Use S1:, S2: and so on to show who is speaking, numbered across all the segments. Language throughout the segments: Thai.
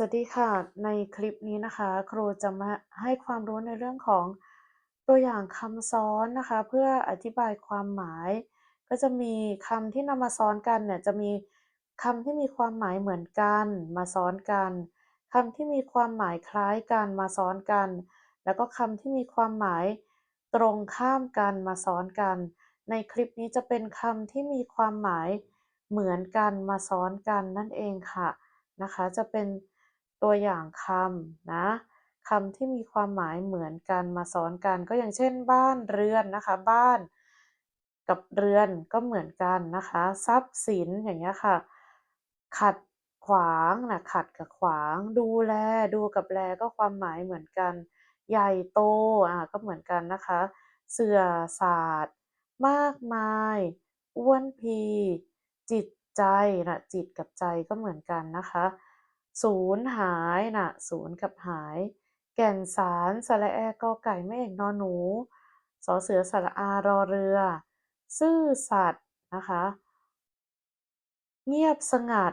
S1: สวัสดีค่ะ ในคลิปนี้นะคะ ครูจะมาให้ความรู้ในเรื่องของตัวอย่างคำซ้อนนะคะ เพื่ออธิบายความหมาย ก็จะมีคำที่นำมาซ้อนกันเนี่ยจะมีคำที่มีความหมายเหมือนกันมาซ้อนกันคำที่มีความหมายคล้ายกันมาซ้อนกัน แล้วก็คำที่มีความหมายตรงข้ามกันมาซ้อนกัน ในคลิปนี้จะเป็นคำที่มีความหมายเหมือนกันมาซ้อนกันนั่นเองค่ะนะคะ จะเป็น ตัวอย่างคำนะคำที่มีความหมายเหมือนกันมาซ้อนกัน ก็อย่างเช่น บ้านเรือนนะคะ บ้านกับเรือนก็เหมือนกันนะคะ ทรัพย์สินอย่างเงี้ยค่ะ ขัดขวางนะขัดกับขวาง ดูแลดูกับแลก็ความหมายเหมือนกัน ใหญ่โตอ่าก็เหมือนกันนะคะ เสื่อศาสตร์ มากมายอ้วนพี จิตใจนะจิตกับใจก็เหมือนกันนะคะ สูญหายนะสูญกับหาย แก่นสารสระแอกอไก่แม่เอกนอหนูสอเสือสระอารอเรือ ซื่อสัตย์นะคะ เงียบสงัด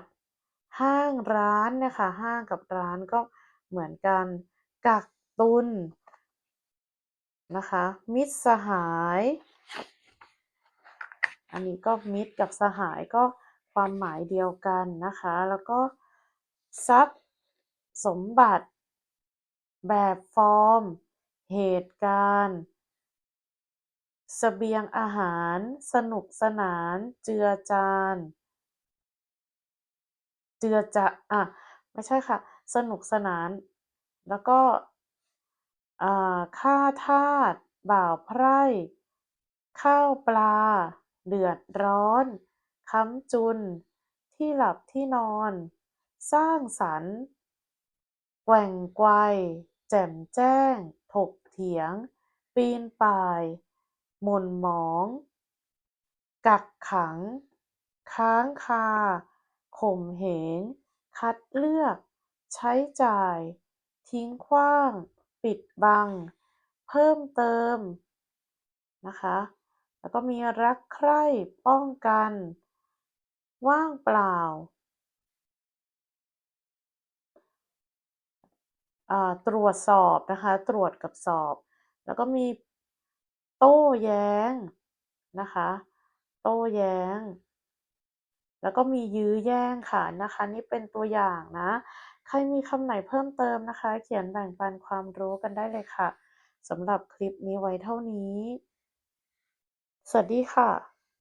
S1: ห้างร้านเนี่ยค่ะห้างกับร้านก็เหมือนกัน กักตุนนะคะ มิตรสหาย อันนี้ก็มิตรกับสหายก็ความหมายเดียวกันนะคะ แล้วก็ ทรัพย์ สมบัติ แบบฟอร์ม เหตุการณ์สเสบียงอาหาร สนุกสนาน เจือจาน เจือจะอะ ไม่ใช่ค่ะ สนุกสนาน แล้วก็ค่าทาสบ่าวไพร่ข้าวปลา เดือดร้อน ค้ำจุน ที่หลับที่นอน สร้างสรรค์ แกว่งไกว แจ่มแจ้ง ถกเถียง ปีนป่าย หม่นหมอง กักขัง ค้างคา ข่มเหง คัดเลือก ใช้จ่าย ทิ้งขว้าง ปิดบัง เพิ่มเติม นะคะ แล้วก็มีรักใคร่ ป้องกัน ว่างเปล่า ตรวจสอบนะคะ ตรวจกับสอบ แล้วก็มีโต้แย้งนะคะ โต้แย้ง แล้วก็มียื้อแย่งค่ะนะคะ นี่เป็นตัวอย่างนะ ใครมีคำไหนเพิ่มเติมนะคะ เขียนแบ่งปันความรู้กันได้เลยค่ะสำหรับคลิปนี้ไว้เท่านี้ สวัสดีค่ะ